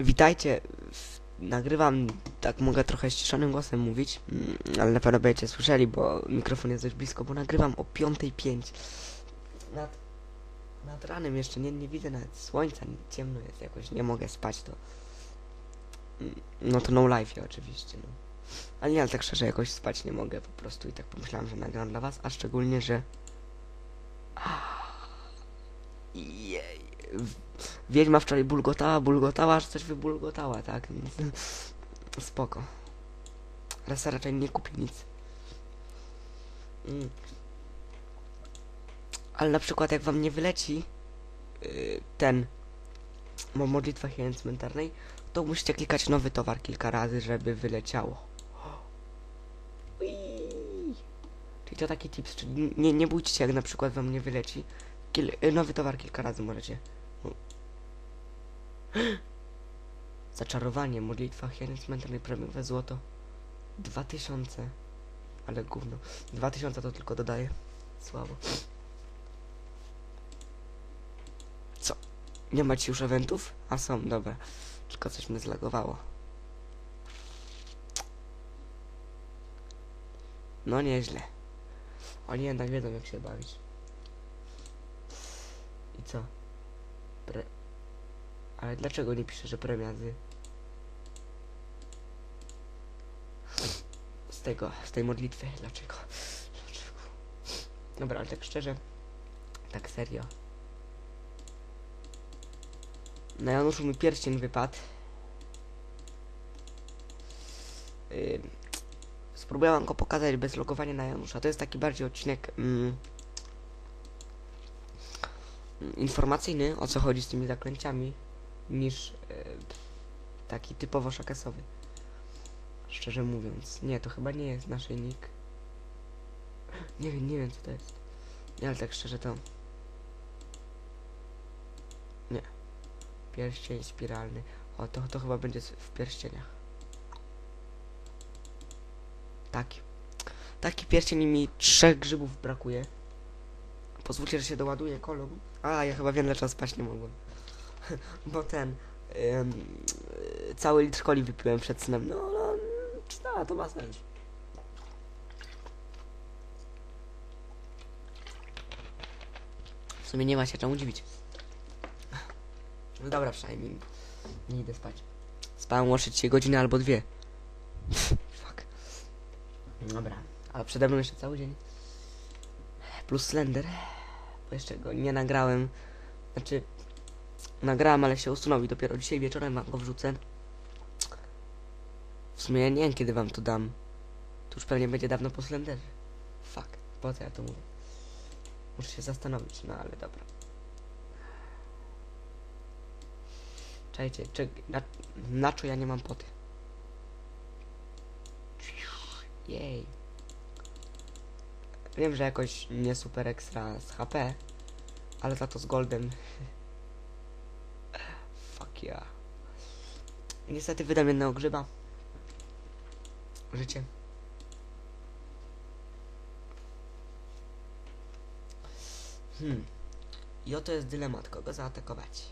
Witajcie. Nagrywam, tak mogę trochę ściszonym głosem mówić, mm, ale na pewno będziecie słyszeli, bo mikrofon jest dość blisko, bo nagrywam o 5.05. Nad, nad ranem jeszcze nie, nie widzę nawet słońca, ciemno jest jakoś, nie mogę spać to. Mm, No to no life oczywiście, no. Ale nie, ale tak szczerze jakoś spać nie mogę po prostu i tak pomyślałem, że nagram dla was, a szczególnie, że... Jej. Wiedźma wczoraj bulgotała, bulgotała, aż coś wybulgotała, tak? Więc spoko. Resa raczej nie kupi nic. Mm. Ale na przykład jak wam nie wyleci yy, ten mo- modlitwa hieny cmentarnej, to musicie klikać nowy towar kilka razy, żeby wyleciało. Czyli to taki tips, czyli nie, nie bójcie się jak na przykład wam nie wyleci. Kil y, nowy towar kilka razy możecie. Zaczarowanie, modlitwa hieny cmentarnej, premiowe złoto. 2000. Ale gówno. 2000 to tylko dodaje. Słabo. Co? Nie macie już eventów? A są, dobra. Tylko coś mnie zlagowało. No nieźle. Oni jednak wiedzą jak się bawić. I co? Pre... Ale dlaczego nie pisze, że premiazy? Z tego, z tej modlitwy. Dlaczego? Dlaczego? Dobra, ale tak szczerze, tak serio. Na Januszu mi pierścień wypadł. Yy, spróbowałem go pokazać bez logowania na Janusza. To jest taki bardziej odcinek mm, informacyjny, o co chodzi z tymi zaklęciami, niż e, taki typowo szakasowy. Szczerze mówiąc. Nie, to chyba nie jest naszyjnik. Nie wiem, nie wiem co to jest. Nie, ale tak szczerze to... Nie. Pierścień spiralny. O, to, to chyba będzie w pierścieniach. Taki. Taki pierścień mi trzech grzybów brakuje. Pozwólcie, że się doładuje kolumn. A, ja chyba wiem, dlaczego spać nie mogłem. Bo ten... Ym, cały litr coli wypiłem przed snem. No, no, no, to ma sens. W sumie nie ma się czemu dziwić. No dobra, przynajmniej nie idę spać. Spałem dzisiaj godzinę albo dwie. Fuck. Dobra, ale przede mną jeszcze cały dzień. Plus Slender. Bo jeszcze go nie nagrałem. Znaczy, nagrałem, ale się usunął i dopiero dzisiaj wieczorem wam go wrzucę. W sumie nie wiem, kiedy wam to dam. To już pewnie będzie dawno po Slenderze. Fuck, po co ja to mówię? Muszę się zastanowić, no ale dobra. Czekajcie, czek na, na co ja nie mam poty? Jej. Wiem, że jakoś nie super ekstra z HP, ale za to z goldem. Fuck yeah. Niestety wydam jednego grzyba. Życie. Hmm. I oto jest dylemat, kogo zaatakować.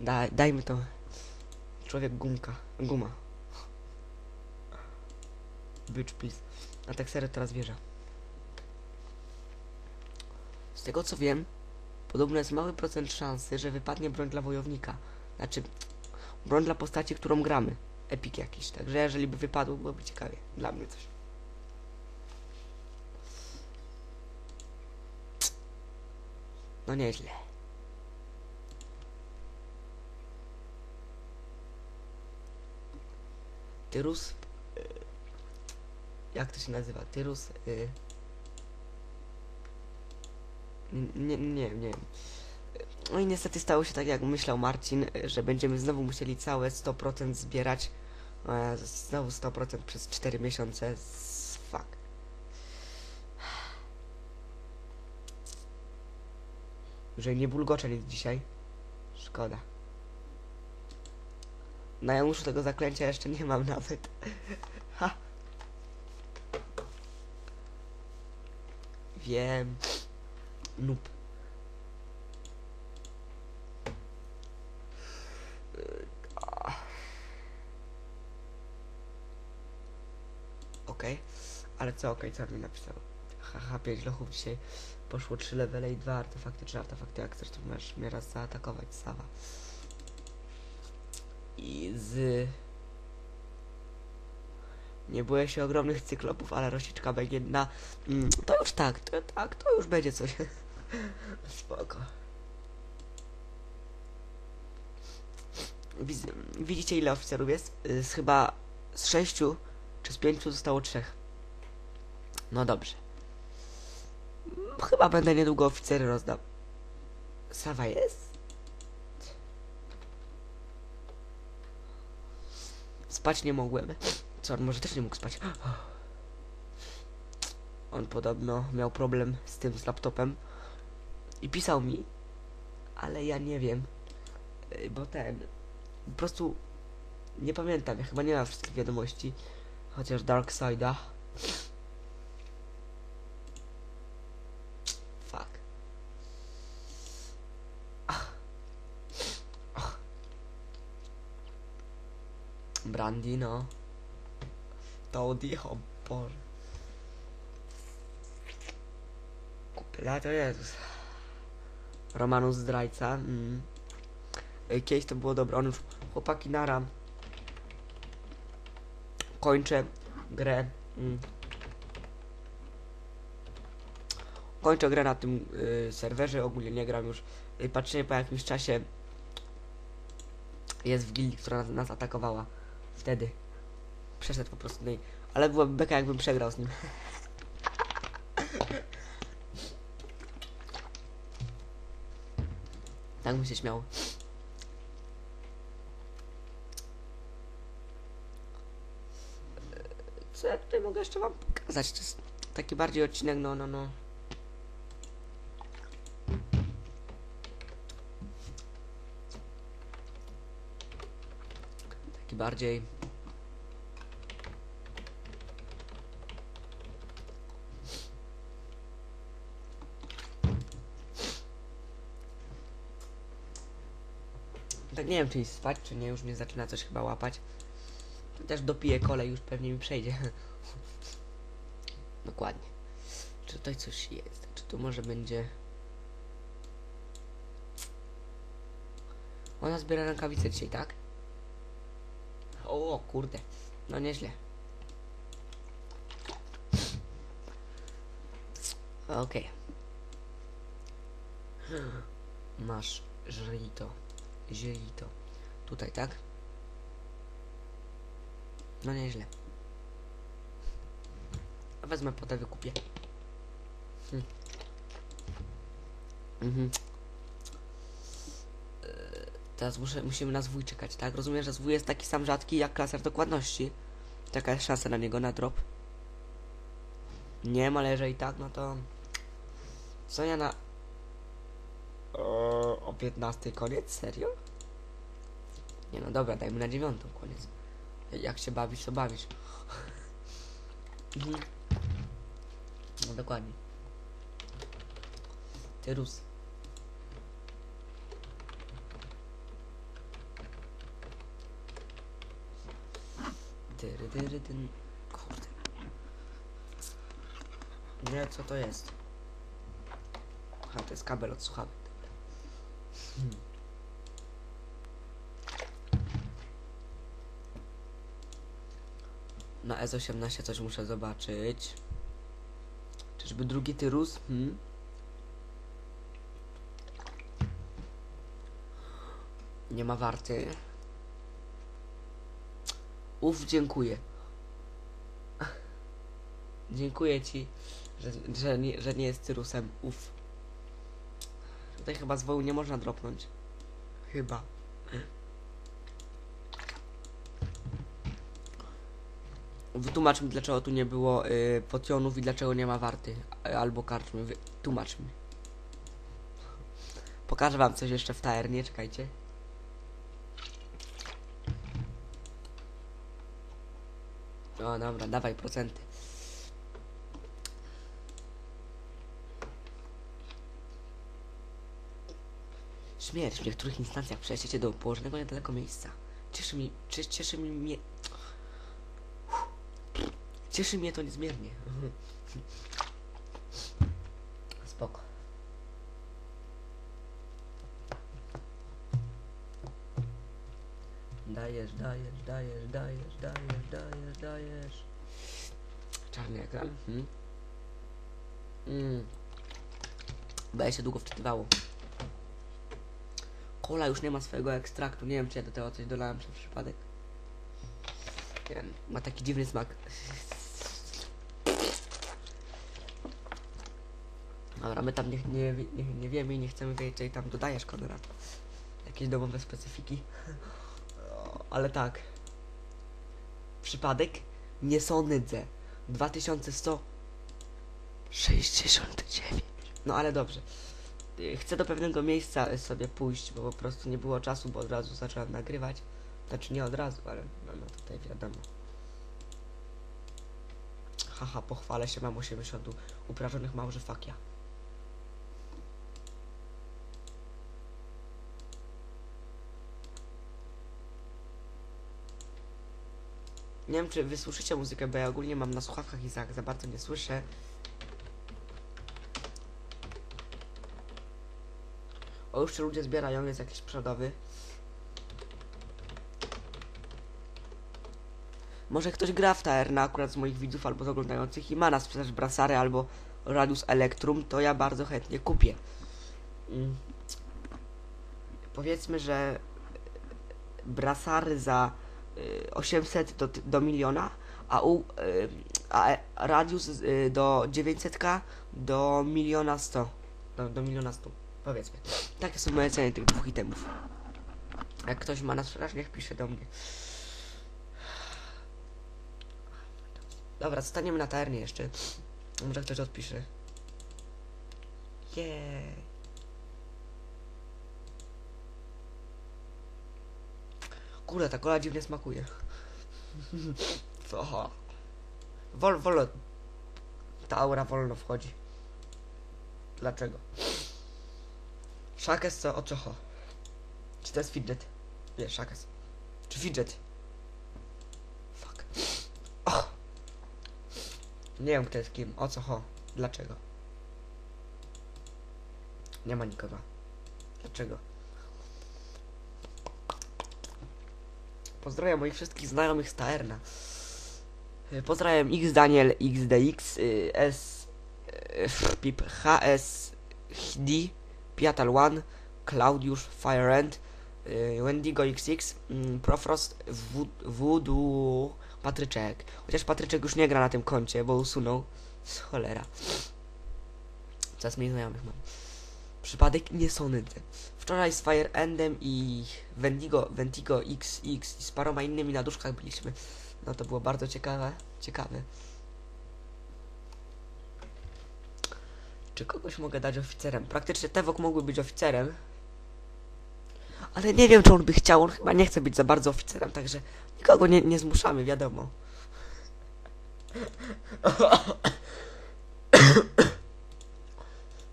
Daj, dajmy to. Człowiek gumka. Guma. Bitch, please. A tak serio teraz wierzę. Z tego co wiem, podobno jest mały procent szansy, że wypadnie broń dla wojownika. Znaczy, broń dla postaci, którą gramy. Epik jakiś. Także jeżeli by wypadł, byłoby ciekawie. Dla mnie coś. No nieźle. Tyrus. y, Jak to się nazywa? Tyrus. y, Nie, nie, nie wiem. No i niestety stało się tak, jak myślał Marcin, że będziemy znowu musieli całe 100% zbierać. e, Znowu 100% przez 4 miesiące. Fuck. Że nie bulgocze nic dzisiaj. Szkoda. Na Januszu tego zaklęcia jeszcze nie mam nawet. Ha. Wiem. Noob. Ale co, okej, co on mi napisał? Haha, 5 lochów dzisiaj. Poszło 3 levele i 2 artefakty, 3 artefakty. Jak chcesz, to możesz mnie raz zaatakować, Sawa. I z... Nie boję się ogromnych cyklopów, ale rosiczka będzie na... Mm, to już tak, to tak, to już będzie coś. Spoko. Widzicie ile oficerów jest? Y, Z chyba z sześciu czy z pięciu zostało trzech. No dobrze. Chyba będę niedługo oficery rozdał. Sawa jest? Spać nie mogłem. Co, on może też nie mógł spać? On podobno miał problem z tym, z laptopem. I pisał mi, ale ja nie wiem. Bo ten... Po prostu... Nie pamiętam, ja chyba nie mam wszystkich wiadomości. Chociaż Darkside'a. Brandy, no. Toddy, o Boże. Kupila to Jezus. Romanus zdrajca. Mm. Kiedyś to było dobre. On już chłopaki nara. Kończę grę. Mm. Kończę grę na tym y, serwerze. Ogólnie nie gram już. Y, patrzcie po jakimś czasie. Jest w gildii, która nas, nas atakowała. Wtedy. Przeszedł po prostu do niej. Ale byłaby beka jakbym przegrał z nim. tak bym się śmiał. Co ja tutaj mogę jeszcze wam pokazać? To jest taki bardziej odcinek, no, no, no. Bardziej... Tak nie wiem, czy iść spać, czy nie, już mnie zaczyna coś chyba łapać. Też dopiję kolej, już pewnie mi przejdzie. Dokładnie. Czy tutaj coś jest? Czy tu może będzie... Ona zbiera rękawice dzisiaj, tak? O, kurde. No nieźle. Okej. Masz żrito. Zielito. Tutaj, tak? No nieźle. Wezmę potem wykupię. Hm. Mhm. Teraz muszę, musimy na zwój czekać, tak? Rozumiem, że zwój jest taki sam rzadki jak klaser dokładności. Taka jest szansa na niego na drop. Nie ma, ale jeżeli tak, no to... Sonia na... O, o 15 koniec? Serio? Nie no dobra, dajmy na dziewiątą koniec. Jak się bawisz, to bawisz. Mhm. No dokładnie. Tyrus. Kurde. Nie, co to jest? Aha, to jest kabel od słuchawek. Na S18 coś muszę zobaczyć. Czyżby drugi Tyrus? Hmm? Nie ma warty. Uf, dziękuję. Dziękuję ci, że, że, nie, że nie jest Tyrusem. Uf. Tutaj chyba z wołu nie można dropnąć. Chyba. Wytłumacz mi, dlaczego tu nie było y, potionów i dlaczego nie ma warty. Albo karczmy. Tłumacz mi. Pokażę wam coś jeszcze w taernie, czekajcie. O, dobra, dawaj procenty. Śmierć w niektórych instancjach przejdziecie do położonego niedaleko miejsca. Cieszy mi, cie- cieszy mi mnie... Cieszy mnie to niezmiernie. Spoko. Dajesz, dajesz, dajesz, dajesz, dajesz, dajesz, dajesz. Czarny ekran. Hmm? Mm. Będzie się długo wczytywało. Kola już nie ma swojego ekstraktu. Nie wiem, czy ja do tego coś dolałem przez przypadek. Nie wiem, ma taki dziwny smak. Dobra, my tam nie, nie, nie, nie wiemy i nie chcemy wiedzieć, czy tam dodajesz Konrad. Jakieś domowe specyfiki. Ale tak. Przypadek? Nie sądzę. 2169. No ale dobrze. Chcę do pewnego miejsca sobie pójść, bo po prostu nie było czasu, bo od razu zacząłem nagrywać. Znaczy nie od razu, ale no, no tutaj wiadomo. Haha, pochwalę się, mam 80 uprażonych małży fakia. Nie wiem, czy wy słyszycie muzykę, bo ja ogólnie mam na słuchawkach i za, za bardzo nie słyszę. O, już ludzie zbierają, jest jakiś przodowy. Może ktoś gra w TR akurat z moich widzów albo z oglądających i ma na sprzedaż Brasary albo Radius Electrum, to ja bardzo chętnie kupię. Mm. Powiedzmy, że Brasary za 800 do, do miliona, a, u, y, a Radius y, do 900k do miliona 100. Do, do miliona 100, powiedzmy. Takie są moje ceny tych dwóch itemów. Jak ktoś ma na sprzedaż, niech pisze do mnie. Dobra, zostaniemy na taernie jeszcze. Może ktoś odpisze. Jej. Kurde, ta kola dziwnie smakuje. Co? Wol, wolno. Ta aura wolno wchodzi. Dlaczego? Szakes co? O co ho? Czy to jest fidget? Nie, szakes. Czy fidget? Fuck. Och. Nie wiem kto jest kim. O co ho? Dlaczego? Nie ma nikogo. Dlaczego? Pozdrawiam moich wszystkich znajomych z Taerna. Y, Pozdrawiam X Daniel XDX y, S y, Pip HS HD Piatal One Claudiusz Fireend y, Wendigo XX mm, Profrost Voodoo Patryczek. Chociaż Patryczek już nie gra na tym koncie, bo usunął. Cholera. Coraz mniej znajomych mam. Przypadek nie sądzę. Wczoraj z Fire Endem i Wendigo, Ventigo XX i z paroma innymi na duszkach byliśmy. No to było bardzo ciekawe. Ciekawe. Czy kogoś mogę dać oficerem? Praktycznie Tewok mógłby być oficerem. Ale nie wiem, czy on by chciał. On chyba nie chce być za bardzo oficerem, także nikogo nie, nie zmuszamy, wiadomo.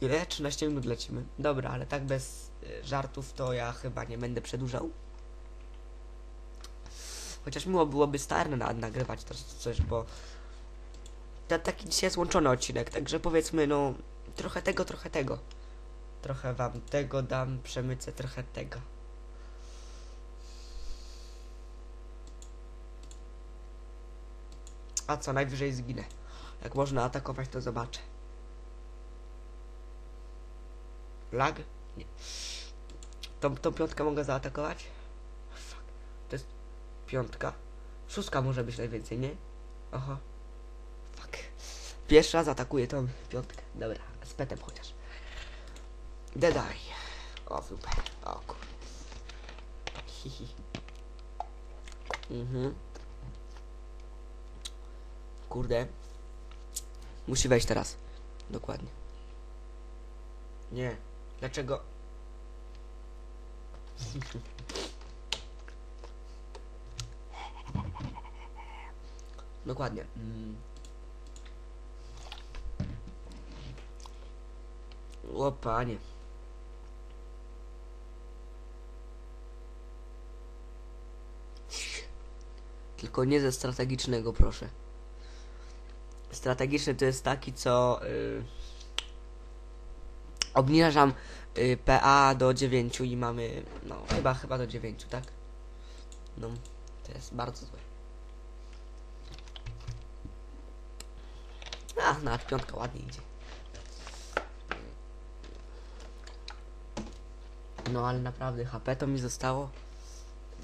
Ile? 13 minut lecimy. Dobra, ale tak bez y, żartów to ja chyba nie będę przedłużał. Chociaż miło byłoby starne na, nagrywać to coś, bo to taki dzisiaj złączony odcinek, także powiedzmy, no trochę tego, trochę tego. Trochę wam tego dam, przemycę trochę tego. A co, najwyżej zginę. Jak można atakować, to zobaczę. Lag? Nie. Tą, tą piątkę mogę zaatakować? Fuck. To jest piątka. Szóstka może być najwięcej, nie? Aha. Fuck. Pierwszy raz atakuję tą piątkę. Dobra, z petem chociaż. Dead Eye. O, super. O. Hihi. Mhm. Kurde. Musi wejść teraz. Dokładnie. Nie. Dlaczego? Dokładnie. Mm. O panie. Tylko nie ze strategicznego, proszę. strategiczny to jest taki, co y, obniżam y, PA do 9 i mamy, no chyba, chyba do 9, tak? No, to jest bardzo złe. A, nawet piątka ładnie idzie. No ale naprawdę HP to mi zostało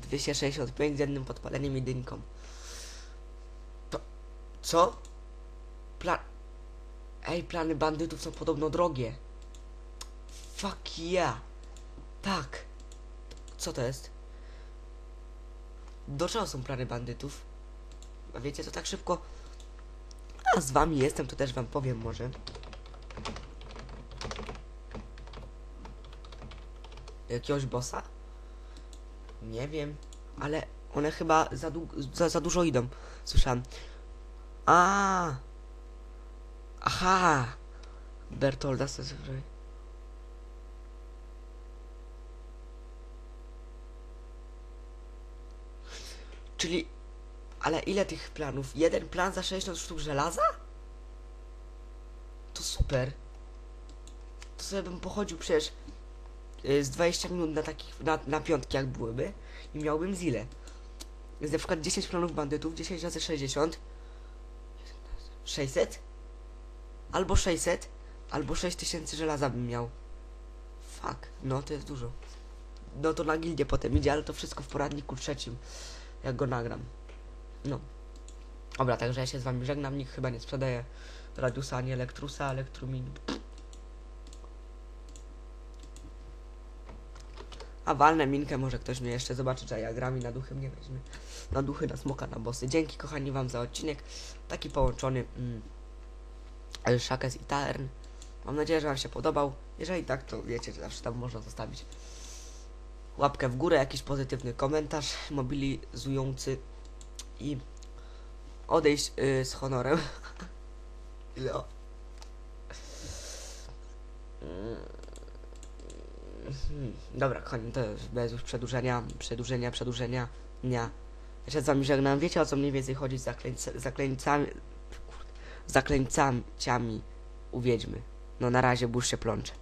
265 z jednym podpaleniem i. To... Co? Ej, plany bandytów są podobno drogie. Fuck yeah. Tak. Co to jest? Do czego są plany bandytów? A wiecie, to tak szybko... A z wami jestem, to też wam powiem może. Jakiegoś bossa? Nie wiem, ale one chyba za, za, za dużo idą. Słyszałem. A. Aha. Bertolda Sesfrey. Czyli... Ale ile tych planów? Jeden plan za 60 sztuk żelaza? To super. To sobie bym pochodził przecież y, z 20 minut na takich, na, na piątki jak byłyby i miałbym zile. Jest na przykład 10 planów bandytów, 10 razy 60 600 albo 600 albo 6000 żelaza bym miał. Fuck, no to jest dużo. No to na gildię potem idzie, ale to wszystko w poradniku trzecim, jak go nagram. No. Dobra, także ja się z wami żegnam, nikt chyba nie sprzedaje Radiusa ani Elektrusa, Elektrumin. A walnę minkę, może ktoś mnie jeszcze zobaczy, że ja gram i na duchy mnie weźmie. Na duchy, na smoka, na bossy. Dzięki kochani wam za odcinek. Taki połączony mm, i Taern. Mam nadzieję, że wam się podobał. Jeżeli tak, to wiecie, że zawsze tam można zostawić łapkę w górę, jakiś pozytywny komentarz mobilizujący i odejść y, z honorem. no. Dobra, kochani, to bez już przedłużenia, przedłużenia, przedłużenia dnia. Ja się z wami żegnam. Wiecie o co mniej więcej chodzi z zaklęć- zaklęcami, kurde, zaklęciami uwiedźmy. No na razie burz się plącze.